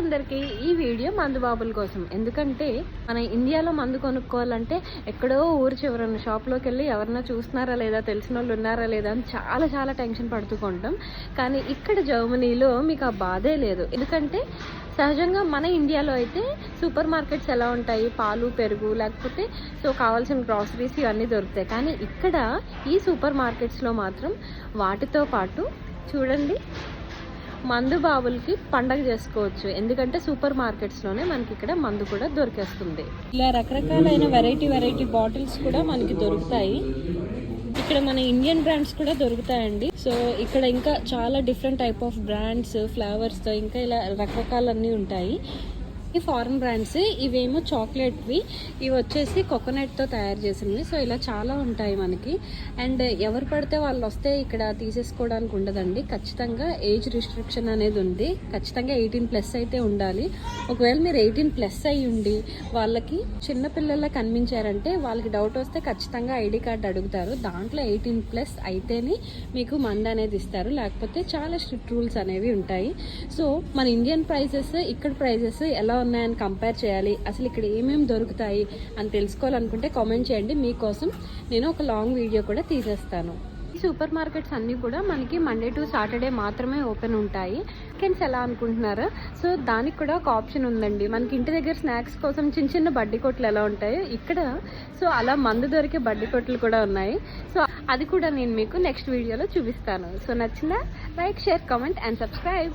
అందరికీ ఈ వీడియో మందు బాబుల కోసం. ఎందుకంటే మన ఇండియాలో మందు కొనుక్కోవాలంటే ఎక్కడో ఊరు చివరన షాప్లోకి వెళ్ళి ఎవరన్నా చూస్తున్నారా లేదా తెలిసిన వాళ్ళు ఉన్నారా లేదా అని చాలా చాలా టెన్షన్ పడుతూ ఉంటాం కానీ ఇక్కడ జర్మనీలో మీకు ఆ బాధే లేదు. ఎందుకంటే సహజంగా మన ఇండియాలో అయితే సూపర్ మార్కెట్స్ ఎలా ఉంటాయి? పాలు పెరుగు లేకపోతే సో కావాల్సిన గ్రాసరీస్ ఇవన్నీ దొరుకుతాయి. కానీ ఇక్కడ ఈ సూపర్ మార్కెట్స్లో మాత్రం వాటితో పాటు చూడండి. మందు బాబులకి పండగ చేసుకోవచ్చు. ఎందుకంటే సూపర్ మార్కెట్స్లోనే మనకి ఇక్కడ మందు కూడా దొరికేస్తుంది. ఇలా రకరకాలైన వెరైటీ వెరైటీ బాటిల్స్ కూడా మనకి దొరుకుతాయి. ఇక్కడ మన ఇండియన్ బ్రాండ్స్ కూడా దొరుకుతాయండి. సో ఇక్కడ ఇంకా చాలా డిఫరెంట్ టైప్ ఆఫ్ బ్రాండ్స్ ఫ్లేవర్స్తో ఇంకా ఇలా రకరకాలన్నీ ఉంటాయి. ఈ ఫారెన్ బ్రాండ్స్ ఇవేమో చాక్లెట్వి ఇవి వచ్చేసి కోకోనట్తో తయారు చేసినవి. సో ఇలా చాలా ఉంటాయి మనకి. అండ్ ఎవరు పడితే వాళ్ళు వస్తే ఇక్కడ తీసేసుకోవడానికి ఉండదండి. ఖచ్చితంగా ఏజ్ రిస్ట్రిక్షన్ అనేది ఉంది. ఖచ్చితంగా ఎయిటీన్ ప్లస్ అయితే ఉండాలి. ఒకవేళ మీరు ఎయిటీన్ ప్లస్ అయి ఉండి వాళ్ళకి చిన్నపిల్లల్లా కనిపించారంటే వాళ్ళకి డౌట్ వస్తే ఖచ్చితంగా ఐడి కార్డ్ అడుగుతారు. దాంట్లో ఎయిటీన్ ప్లస్ అయితేనే మీకు మంద అనేది ఇస్తారు. లేకపోతే చాలా స్ట్రిక్ట్ రూల్స్ అనేవి ఉంటాయి. సో మన ఇండియన్ ప్రైజెస్ ఇక్కడ ప్రైజెస్ ఎలా ఉన్నాయని కంపేర్ చేయాలి. అసలు ఇక్కడ ఏమేమి దొరుకుతాయి అని తెలుసుకోవాలనుకుంటే కామెంట్ చేయండి. మీకోసం నేను ఒక లాంగ్ వీడియో కూడా తీసేస్తాను. ఈ సూపర్ మార్కెట్స్ అన్నీ కూడా మనకి మండే టు సాటర్డే మాత్రమే ఓపెన్ ఉంటాయి. వీకెండ్స్ ఎలా అనుకుంటున్నారు? సో దానికి కూడా ఒక ఆప్షన్ ఉందండి. మనకి ఇంటి దగ్గర స్నాక్స్ కోసం చిన్న చిన్న బడ్డీ కొట్లు ఎలా ఉంటాయో ఇక్కడ. సో అలా మందు దొరికే బడ్డీ కొట్లు కూడా ఉన్నాయి. సో అది కూడా నేను మీకు నెక్స్ట్ వీడియోలో చూపిస్తాను. సో నచ్చిందా? Like share comment and subscribe